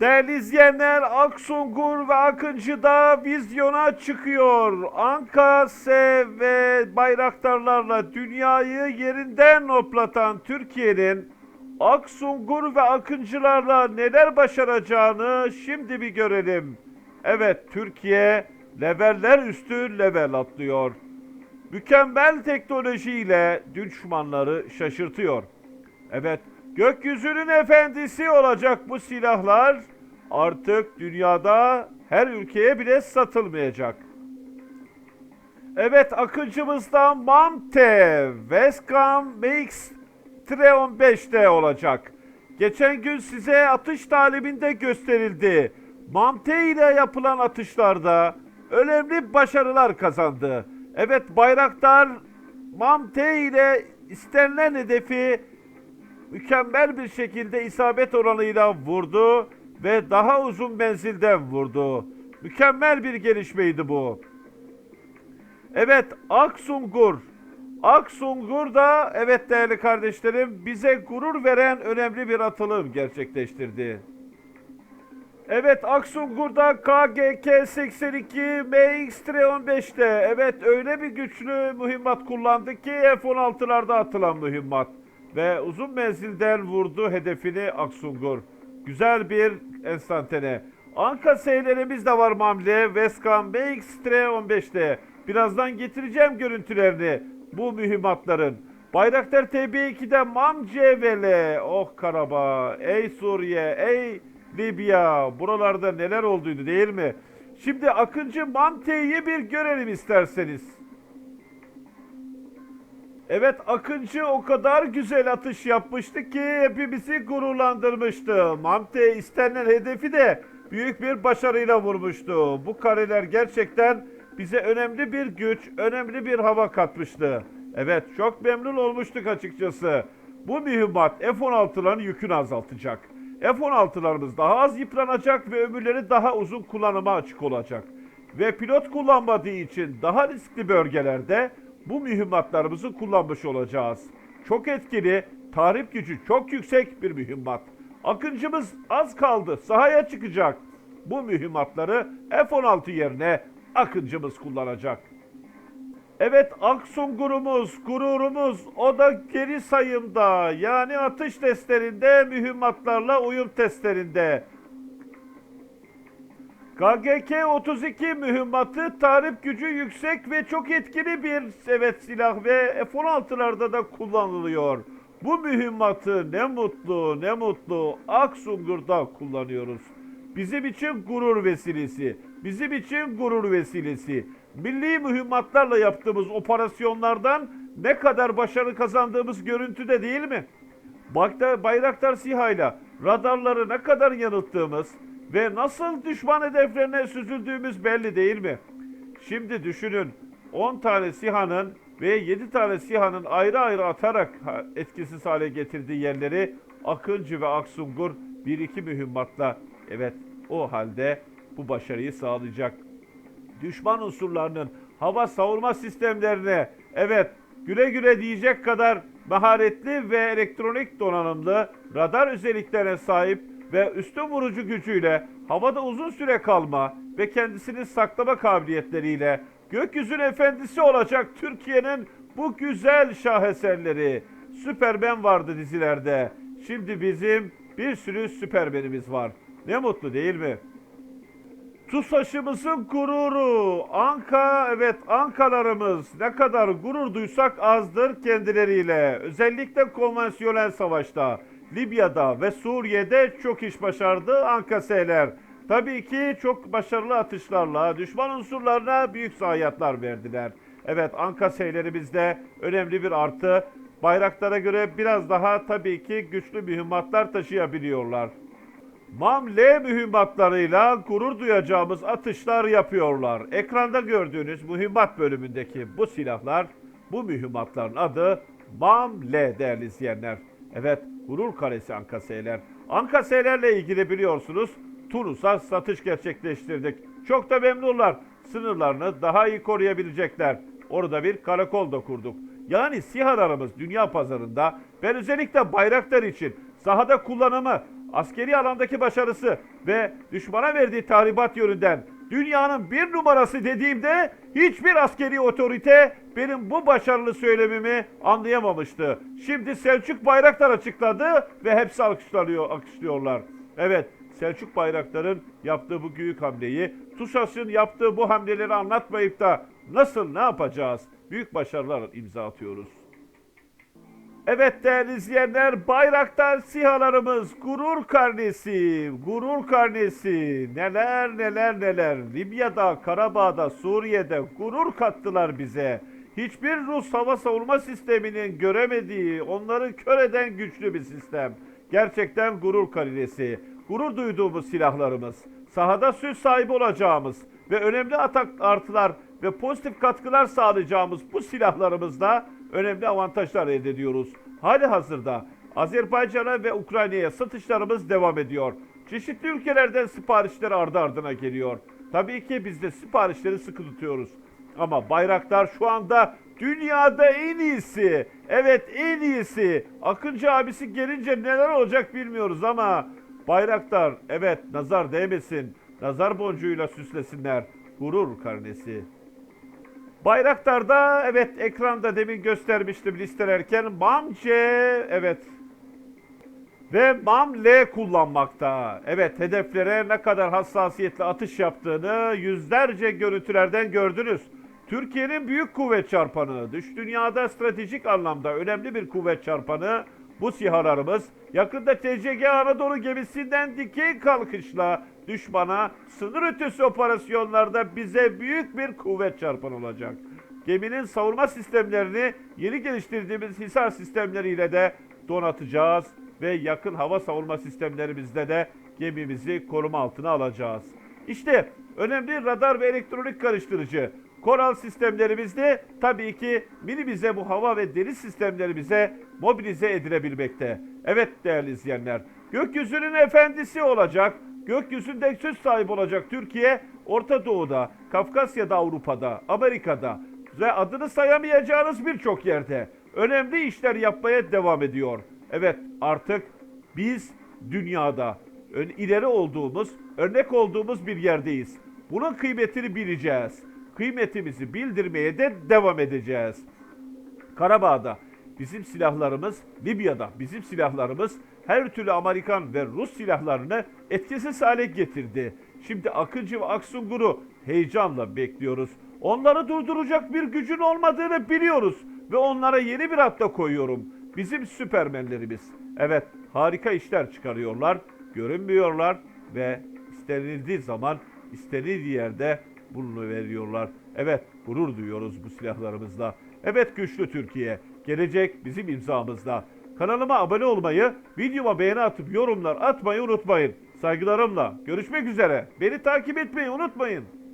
Değerli izleyenler Aksungur ve Akıncı'da vizyona çıkıyor. Anka S ve bayraktarlarla dünyayı yerinden hoplatan Türkiye'nin Aksungur ve Akıncılarla neler başaracağını şimdi bir görelim. Evet Türkiye leveller üstü level atlıyor. Mükemmel teknolojiyle düşmanları şaşırtıyor. Evet, gökyüzünün efendisi olacak bu silahlar artık dünyada her ülkeye bile satılmayacak. Evet, akıncımızda Mamte, Westcam MX 315'te olacak. Geçen gün size atış taliminde gösterildi. Mamte ile yapılan atışlarda önemli başarılar kazandı. Evet Bayraktar Mamte ile istenilen hedefi mükemmel bir şekilde isabet oranıyla vurdu ve daha uzun menzilden vurdu. Mükemmel bir gelişmeydi bu. Evet Aksungur. Aksungur da evet değerli kardeşlerim bize gurur veren önemli bir atılım gerçekleştirdi. Evet Aksungur'da KGK 82 MX-315'te evet öyle bir güçlü mühimmat kullandı ki F-16'larda atılan mühimmat. Ve uzun menzilden vurdu hedefini Aksungur. Güzel bir enstantane. Anka seylerimiz de var Mamle. Westcam MX-315'te. Birazdan getireceğim görüntülerini bu mühimmatların. Bayraktar TB2'de Mam CVL. Oh Karabağ. Ey Suriye. Ey Libya. Buralarda neler olduydu değil mi? Şimdi Akıncı Mamte'yi bir görelim isterseniz. Evet Akıncı o kadar güzel atış yapmıştı ki hepimizi gururlandırmıştı. Mamte istenilen hedefi de büyük bir başarıyla vurmuştu. Bu kareler gerçekten bize önemli bir güç, önemli bir hava katmıştı. Evet çok memnun olmuştuk açıkçası. Bu mühimmat F-16'ların yükünü azaltacak. F-16'larımız daha az yıpranacak ve ömürleri daha uzun kullanıma açık olacak. Ve pilot kullanmadığı için daha riskli bölgelerde bu mühimmatlarımızı kullanmış olacağız. Çok etkili, tahrip gücü çok yüksek bir mühimmat. Akıncımız az kaldı, sahaya çıkacak. Bu mühimmatları F-16 yerine Akıncımız kullanacak. Evet Aksungurumuz, gururumuz o da geri sayımda. Yani atış testlerinde, mühimmatlarla uyum testlerinde. KGK 32 mühimmatı tahrip gücü yüksek ve çok etkili bir evet silah ve F-16'larda da kullanılıyor. Bu mühimmatı ne mutlu ne mutlu Aksungur'da kullanıyoruz. Bizim için gurur vesilesi. Bizim için gurur vesilesi. Milli mühimmatlarla yaptığımız operasyonlardan ne kadar başarı kazandığımız görüntüde değil mi? Bayraktar, SİHA'yla radarları ne kadar yanılttığımız ve nasıl düşman hedeflerine süzüldüğümüz belli değil mi? Şimdi düşünün 10 tane SİHA'nın ve 7 tane SİHA'nın ayrı ayrı atarak etkisiz hale getirdiği yerleri Akıncı ve Aksungur 1-2 mühimmatla evet o halde bu başarıyı sağlayacak düşman unsurlarının hava savunma sistemlerine evet güle güle diyecek kadar maharetli ve elektronik donanımlı radar özelliklerine sahip ve üstün vurucu gücüyle havada uzun süre kalma ve kendisini saklama kabiliyetleriyle gökyüzünün efendisi olacak Türkiye'nin bu güzel şaheserleri. Süpermen vardı dizilerde. Şimdi bizim bir sürü süpermenimiz var. Ne mutlu değil mi? TUSAŞ'ımızın gururu. Anka, evet Ankalarımız ne kadar gurur duysak azdır kendileriyle. Özellikle konvansiyonel savaşta, Libya'da ve Suriye'de çok iş başardı Ankaseler. Tabii ki çok başarılı atışlarla düşman unsurlarına büyük zayiatlar verdiler. Evet Ankaseylerimiz de önemli bir artı. Bayraklara göre biraz daha tabii ki güçlü mühimmatlar taşıyabiliyorlar. MAM-L mühimmatlarıyla gurur duyacağımız atışlar yapıyorlar. Ekranda gördüğünüz mühimmat bölümündeki bu silahlar, bu mühimmatların adı MAM-L değerli izleyenler. Evet, gurur karesi Ankaseyler. Ankaseylerle ilgili biliyorsunuz Tunus'a satış gerçekleştirdik. Çok da memnunlar. Sınırlarını daha iyi koruyabilecekler. Orada bir karakol da kurduk. Yani SİHA'larımız dünya pazarında ben özellikle bayraklar için sahada kullanımı askeri alandaki başarısı ve düşmana verdiği tahribat yönünden dünyanın bir numarası dediğimde hiçbir askeri otorite benim bu başarılı söylemimi anlayamamıştı. Şimdi Selçuk Bayraktar açıkladı ve hepsi alkışlanıyor, alkışlıyorlar. Evet, Selçuk Bayraktar'ın yaptığı bu büyük hamleyi, TUSAŞ'ın yaptığı bu hamleleri anlatmayıp da nasıl ne yapacağız? Büyük başarılar imza atıyoruz. Evet değerli izleyenler, Bayraktar sihalarımız gurur karnesi, gurur karnesi. Neler neler neler. Libya'da, Karabağ'da, Suriye'de gurur kattılar bize. Hiçbir Rus hava savunma sisteminin göremediği, onları kör eden güçlü bir sistem. Gerçekten gurur karnesi. Gurur duyduğumuz silahlarımız. Sahada söz sahibi olacağımız ve önemli atak artılar ve pozitif katkılar sağlayacağımız bu silahlarımızda önemli avantajlar elde ediyoruz. Hali hazırda Azerbaycan'a ve Ukrayna'ya satışlarımız devam ediyor. Çeşitli ülkelerden siparişler ardı ardına geliyor. Tabii ki biz de siparişleri sıkı tutuyoruz. Ama Bayraktar şu anda dünyada en iyisi. Evet en iyisi. Akıncı abisi gelince neler olacak bilmiyoruz ama Bayraktar evet nazar değmesin. Nazar boncuğuyla süslesinler. Gurur karnesi. Bayraktar'da evet ekranda demin göstermiştim listelerken MAM-C evet ve MAM-L kullanmakta. Evet hedeflere ne kadar hassasiyetle atış yaptığını yüzlerce görüntülerden gördünüz. Türkiye'nin büyük kuvvet çarpanı, dış dünyada stratejik anlamda önemli bir kuvvet çarpanı bu sihalarımız yakında TCG Anadolu gemisinden dikey kalkışla düşmana sınır ötesi operasyonlarda bize büyük bir kuvvet çarpanı olacak. Geminin savunma sistemlerini yeni geliştirdiğimiz Hisar sistemleriyle de donatacağız ve yakın hava savunma sistemlerimizde de gemimizi koruma altına alacağız. İşte önemli radar ve elektronik karıştırıcı Koral sistemlerimizde tabii ki minimize bu hava ve deniz sistemlerimize mobilize edilebilmekte. Evet değerli izleyenler, gökyüzünün efendisi olacak, gökyüzünde söz sahibi olacak Türkiye, Orta Doğu'da, Kafkasya'da, Avrupa'da, Amerika'da ve adını sayamayacağınız birçok yerde önemli işler yapmaya devam ediyor. Evet artık biz dünyada ileri olduğumuz, örnek olduğumuz bir yerdeyiz. Bunun kıymetini bileceğiz. Kıymetimizi bildirmeye de devam edeceğiz. Karabağ'da bizim silahlarımız, Libya'da bizim silahlarımız her türlü Amerikan ve Rus silahlarını etkisiz hale getirdi. Şimdi Akıncı ve Aksungur'u heyecanla bekliyoruz. Onları durduracak bir gücün olmadığını biliyoruz ve onlara yeni bir hatta koyuyorum. Bizim süpermenlerimiz. Evet, harika işler çıkarıyorlar, görünmüyorlar ve istenildiği zaman istenildiği yerde bunu veriyorlar. Evet, gurur duyuyoruz bu silahlarımızla. Evet güçlü Türkiye, gelecek bizim imzamızda. Kanalıma abone olmayı, videoma beğeni atıp yorumlar atmayı unutmayın. Saygılarımla görüşmek üzere. Beni takip etmeyi unutmayın.